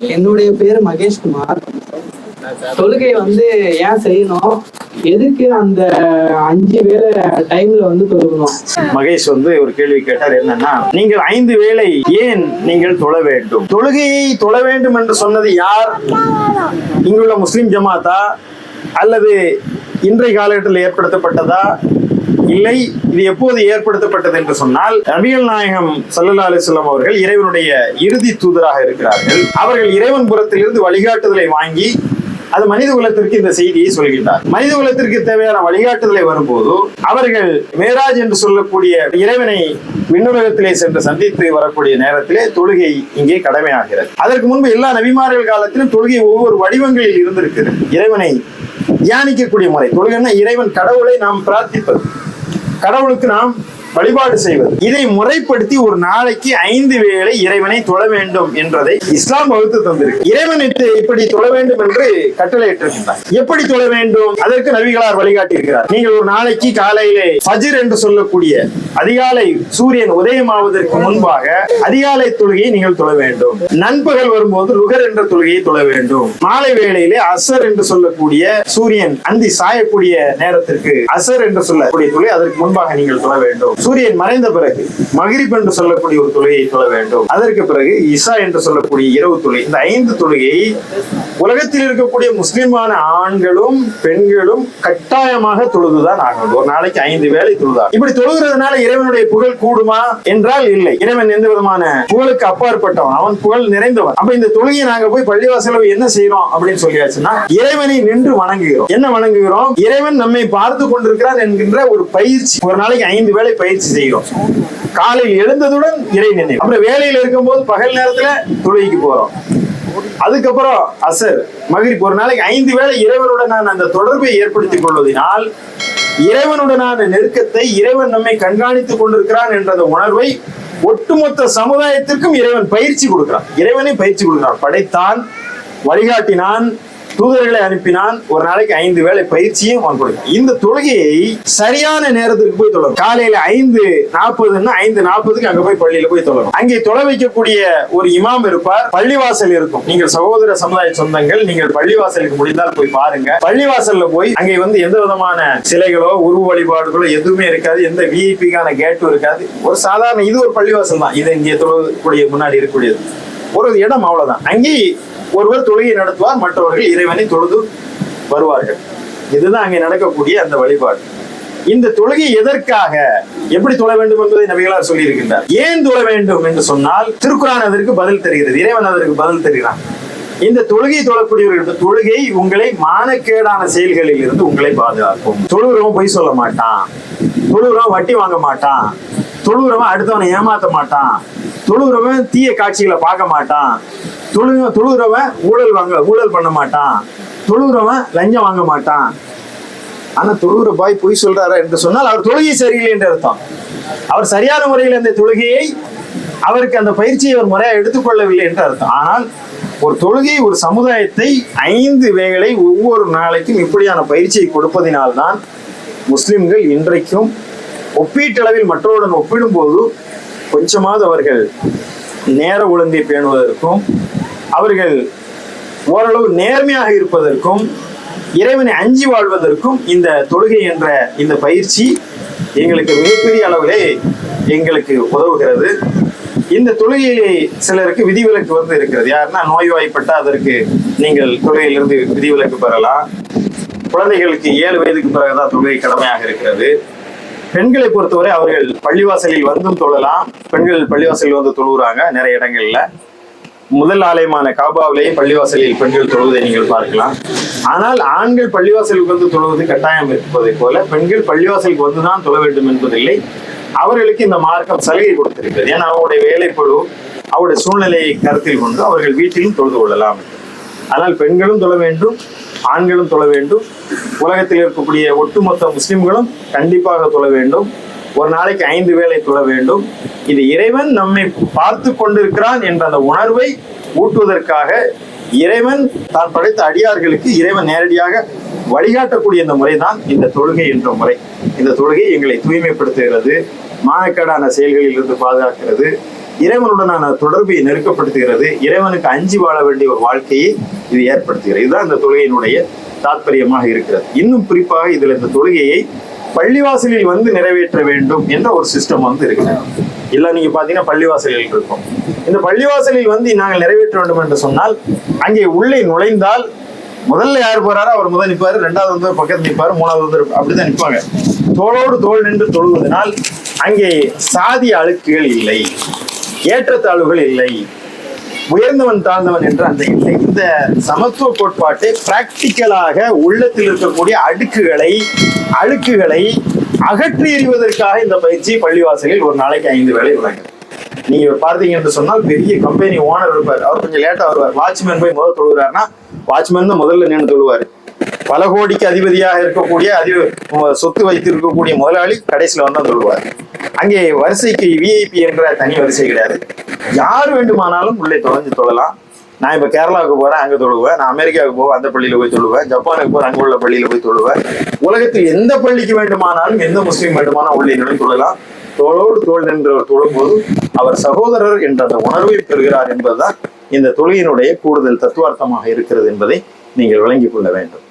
என்னுடைய பேர் மகேஷ்குமார் தொழுகை வந்து ஏன் செய்யணும்? எதுக்கு அந்த அஞ்சு வேலை டைம்ல வந்து தொழுகணும்? மகேஷ் வந்து ஒரு கேள்வி கேட்டார் என்னன்னா நீங்கள் ஐந்து வேளை ஏன் நீங்கள் தொழ வேண்டும்? தொழுகையை தொழ வேண்டும் என்று சொன்னது யார்? இங்குள்ள முஸ்லிம் ஜமாத்தா அல்லது இன்றைய காலகட்டத்தில் ஏற்படுத்தப்பட்டதா? இல்லை இது எப்போது ஏற்படுத்தப்பட்டது என்று சொன்னால் நபிகள் நாயகம் சல்லா அலிஸ்லாம் அவர்கள் இறைவனுடைய இறுதி தூதராக இருக்கிறார்கள். அவர்கள் இறைவன் புறத்திலிருந்து வழிகாட்டுதலை வாங்கி அது மனித குலத்திற்கு இந்த செய்தியை சொல்கின்றார். மனித குலத்திற்கு தேவையான வழிகாட்டுதலை வரும்போது அவர்கள் மேராஜ் என்று சொல்லக்கூடிய இறைவனை விண்ணுலகத்திலே சென்று சந்தித்து வரக்கூடிய நேரத்திலே தொழுகை இங்கே கடமையாகிறது. அதற்கு முன்பு எல்லா நபிமார்கள் காலத்திலும் தொழுகை ஒவ்வொரு வடிவங்களில் இருந்திருக்கிறது. இறைவனை தியானிக்கக்கூடிய முறை தொழுகைன்னா இறைவன் கடவுளை நாம் பிரார்த்திப்பது. கடவுளுக்கு நாம் வழிபாடு செய்வது. இதை முறைப்படுத்தி ஒரு நாளைக்கு ஐந்து வேளை இறைவனை தொழ வேண்டும் என்றதை இஸ்லாம் வகுத்து தந்திருக்கு. இறைவன் இப்படி தொழ வேண்டும் என்று கட்டளையிட்டிருக்கின்றார். எப்படி தொழ வேண்டும்? அதற்கு நபிகளார் வழிகாட்டி இருக்கிறார் நீங்கள் ஒரு நாளைக்கு காலையிலே ஃபஜிர் என்று சொல்லக்கூடிய அதிகாலை சூரியன் உதயமாவதற்கு முன்பாக அதிகாலை தொழுகையை நீங்கள் தொழ வேண்டும். நண்பகல் வரும்போது ருகர் என்ற தொழுகையை தொழ வேண்டும். மாலை வேளையிலே அசர் என்று சொல்லக்கூடிய சூரியன் அந்தி சாயக்கூடிய நேரத்திற்கு அசர் என்று சொல்லக்கூடிய தொழில் அதற்கு முன்பாக நீங்கள் தொழ வேண்டும். சூரியன் மறைந்த பிறகு மகிரிப் என்று சொல்லக்கூடிய ஒரு தொழுகையை தொழ வேண்டும். அதற்கு பிறகு இசா என்று சொல்லக்கூடிய இரவு தொழுகை இந்த ஐந்து தொழுகையை உலகத்தில் இருக்கக்கூடிய முஸ்லிமான ஆண்களும் பெண்களும் கட்டாயமாக தொழுதுதான் ஆகணும். ஒரு நாளைக்கு ஐந்து வேலை தொழுதா இப்படி தொழுகிறதுனால இறைவனுடைய புகழ் கூடுமா என்றால் இல்லை. இறைவன் எந்த விதமான புகழுக்கு அப்பாற்பட்டவன்? அவன் புகழ் நிறைந்தவன். அப்ப இந்த தொழுகையை நாங்க போய் பள்ளிவாசல என்ன செய்யறோம் அப்படின்னு சொல்லியாச்சுன்னா இறைவனை நின்று வணங்குகிறோம். என்ன வணங்குகிறோம்? இறைவன் நம்மை பார்த்து கொண்டிருக்கிறார் என்கின்ற ஒரு பயிற்சி. ஒரு நாளைக்கு ஐந்து வேலை பயிற்சி பயிற்சி செய்யும் காலையில் எழுந்ததுடன் இறை நினைவு. அப்புறம் வேலையில இருக்கும்போது பகல் நேரத்துல தொழுகைக்கு போறோம். அதுக்கப்புறம் அசர் மகிழ்ச்சி ஒரு நாளைக்கு ஐந்து வேளை இறைவனுடனான அந்த தொடர்பை ஏற்படுத்திக் கொள்வதனால் இறைவனுடனான நெருக்கத்தை இறைவன் நம்மை கண்காணித்துக் கொண்டிருக்கிறான் என்ற உணர்வை ஒட்டுமொத்த சமுதாயத்திற்கும் இறைவன் பயிற்சி கொடுக்கிறான். இறைவனை பயிற்சி கொடுக்கிறான். படைத்தான் வழிகாட்டினான் தூதர்களை அனுப்பினான் ஒரு நாளைக்கு ஐந்து வேலை பயிற்சியும் அவன் கொடுக்கிறான் இந்த தொழுகையை சரியான நேரத்துக்கு போய் தொழணும் காலையில ஐந்து நாற்பதுன்னா ஐந்து நாற்பதுக்கு அங்க போய் பள்ளியில போய் தொழணும் அங்கே தொலை வைக்கக்கூடிய ஒரு இமாம் இருப்பார். பள்ளிவாசல் இருக்கும். நீங்கள் சகோதர சமுதாய சொந்தங்கள் நீங்கள் பள்ளிவாசலுக்கு முடிந்தால் போய் பாருங்க. பள்ளிவாசல்ல போய் அங்கே வந்து எந்த விதமான சிலைகளோ உருவ வழிபாடுகளோ எதுவுமே இருக்காது. எந்த விஐபிக்கான கேட்டும் இருக்காது. ஒரு சாதாரண இது ஒரு பள்ளிவாசல் தான். இது இங்கே தொழக்கூடிய முன்னாடி இருக்கக்கூடியது. ஒரு இடம் அவ்வளவுதான். அங்கே ஒருவர் தொழுகை நடத்துவார் மற்றவர்கள் இறைவனை தொழுது வருவார்கள். இதுதான் அங்கே நடக்கக்கூடிய அந்த வழிபாடு. இந்த தொழுகை எதற்காக எப்படி தொழ வேண்டும் என்பதை நபிகளார் சொல்லி இருக்கின்றார் ஏன் தொழ வேண்டும் என்று சொன்னால் திருக்குறான் அதற்கு பதில் தருகிறது இறைவன் அதற்கு பதில் தருகிறான். இந்த தொழுகை தொழக்கூடியவர்கள் தொழுகை உங்களை மானக்கேடான செயல்களில் இருந்து உங்களை பாதுகாக்கும். தொழுகிறவன் பொய் சொல்ல மாட்டான். தொழுகிறவன் வட்டி வாங்க மாட்டான். தொழுகிறவன் அடுத்தவனை ஏமாத்த மாட்டான். தொழுகிறவன் தீய காட்சிகளை பார்க்க மாட்டான். தொழுக தொழுகிறவன் ஊழல் வாங்க ஊழல் பண்ண மாட்டான். தொழுகிறவன் லஞ்சம் வாங்க மாட்டான். ஆனா தொழுகிற பாய் பொய் சொல்றாரா என்று சொன்னால் அவர் தொழுகை சரியில்லை என்று அர்த்தம். அவர் சரியான முறையில் அந்த தொழுகையை அவருக்கு அந்த பயிற்சியை அவர் முறையாக எடுத்துக்கொள்ளவில்லை என்று அர்த்தம். ஆனால் ஒரு தொழுகை ஒரு சமுதாயத்தை ஐந்து வேளை ஒவ்வொரு நாளைக்கும் இப்படியான பயிற்சியை கொடுப்பதினால்தான் முஸ்லிம்கள் இன்றைக்கும் ஒப்பீட்டளவில் மற்றவருடன் ஒப்பிடும்போது கொஞ்சமாவது அவர்கள் நேர ஒழுங்கை பேணுவதற்கும் அவர்கள் ஓரளவு நேர்மையாக இருப்பதற்கும் இறைவனை அஞ்சி வாழ்வதற்கும் இந்த தொழுகை என்ற இந்த பயிற்சி எங்களுக்கு மிகப்பெரிய அளவிலே எங்களுக்கு உதவுகிறது. இந்த தொழுகையிலே சிலருக்கு விதிவிலக்கு வந்து இருக்கிறது. யாருன்னா நோய்வாய்ப்பட்ட அதற்கு நீங்கள் தொழுகையிலிருந்து விதிவிலக்கு பெறலாம். குழந்தைகளுக்கு ஏழு வயதுக்கு பிறகுதான் தொழுகை கடமையாக இருக்கிறது. பெண்களை பொறுத்தவரை அவர்கள் பள்ளிவாசலில் வந்தும் தொழலாம். பெண்கள் பள்ளிவாசலில் வந்து தொழுகிறாங்க நிறைய இடங்கள்ல. முதல் ஆலயமான காபாவிலேயே பள்ளிவாசலில் பெண்கள் தொழுவதை நீங்கள் பார்க்கலாம். ஆனால் ஆண்கள் பள்ளிவாசலுக்கு வந்து தொழுவது கட்டாயம் இருப்பதை போல பெண்கள் பள்ளிவாசலுக்கு வந்துதான் தொழ வேண்டும் என்பதில்லை. அவர்களுக்கு இந்த மார்க்கம் சலுகை கொடுத்திருக்கிறது. ஏன்னா அவருடைய வேலைப்பழு அவருடைய சூழ்நிலையை கருத்தில் கொண்டு அவர்கள் வீட்டிலும் தொழுது கொள்ளலாம். ஆனால் பெண்களும் தொழ வேண்டும். ஆண்களும் தொழ வேண்டும். உலகத்தில் இருக்கக்கூடிய ஒட்டுமொத்த முஸ்லிம்களும் கண்டிப்பாக தொழ வேண்டும். ஒரு நாளைக்கு ஐந்து வேளை தொழ வேண்டும். இது இறைவன் நம்மை பார்த்து கொண்டிருக்கிறான் என்ற அந்த உணர்வை ஊட்டுவதற்காக இறைவன் தான் படைத்த அடியார்களுக்கு இறைவன் நேரடியாக வழிகாட்டக்கூடிய இந்த முறைதான் இந்த தொழுகை என்ற முறை. இந்த தொழுகை எங்களை தூய்மைப்படுத்துகிறது மானக்கேடான செயல்களில் இருந்து பாதுகாக்கிறது. இறைவனுடனான தொடர்பை நெருக்கப்படுத்துகிறது. இறைவனுக்கு அஞ்சி வாழ வேண்டிய ஒரு வாழ்க்கையை இது ஏற்படுத்துகிறது. இதுதான் இந்த தொழுகையினுடைய தாற்பயமாக இருக்கிறது. இன்னும் குறிப்பாக இதுல இந்த தொழுகையை பள்ளிவாசலில் வந்து நிறைவேற்ற வேண்டும் என்ற ஒரு சிஸ்டம் வந்து இருக்கிறது. இல்லை நீங்க பாத்தீங்கன்னா பள்ளிவாசலில் இருக்கும். இந்த பள்ளிவாசலில் வந்து நாங்கள் நிறைவேற்ற வேண்டும் என்று சொன்னால் அங்கே உள்ளே நுழைந்தால் முதல்ல யார் போறாரோ அவர் முதல் நிற்பாரு ரெண்டாவது வந்து பக்கத்தில் நிற்பாரு மூணாவது வந்து அப்படிதான் நிற்பாங்க. தோளோடு தோள் நின்று தொழுவதனால் அங்கே சாதி அழுக்குகள் இல்லை. ஏற்றத்தாழ்வுகள் இல்லை. உயர்ந்தவன் தாழ்ந்தவன் என்ற அந்த இல்லை இந்த சமத்துவ கோட்பாட்டை பிராக்டிக்கலாக உள்ளத்தில் இருக்கக்கூடிய அடுக்குகளை அழுக்குகளை அகற்றி எறிவதற்காக இந்த பயிற்சி பள்ளிவாசலில் ஒரு நாளைக்கு ஐந்து வேலை வழங்குது நீங்க பார்த்தீங்க என்று சொன்னால் பெரிய கம்பெனி ஓனர் இருப்பார். அவர் கொஞ்சம் லேட்டா வருவார். வாட்ச்மேன் போய் முதல் தொழுகிறாருன்னா வாட்ச்மேன் தான் முதல்ல நின்று தொழுவார். பல கோடிக்கு அதிபதியாக இருக்கக்கூடிய அதி சொத்து வைத்திருக்கக்கூடிய முதலாளி கடைசியில் வந்து சொல்லுவார் அங்கே வரிசைக்கு விஐபி என்ற தனி வரிசை கிடையாது. யார் வேண்டுமானாலும் உள்ளே தொலைஞ்சு தொழலாம். நான் இப்ப கேரளாவுக்கு போறேன் அங்க தொழுவேன். நான் அமெரிக்காவுக்கு போவேன் அந்த பள்ளியில போய் தொழுவேன். ஜப்பானுக்கு போகிறேன் அங்கே உள்ள பள்ளியில போய் தொழுவேன். உலகத்தில் எந்த பள்ளிக்கு வேண்டுமானாலும் எந்த முஸ்லீம் வேண்டுமானாலும் உள்ளே நின்று தொழலாம். தோளோடு தோல் நின்றவர் தொழும்போது அவர் சகோதரர் என்ற அந்த உணர்வை பெறுகிறார் என்பதுதான் இந்த தொழுகையினுடைய கூடுதல் தத்துவார்த்தமாக இருக்கிறது என்பதை நீங்கள் விளங்கி கொள்ள வேண்டும்.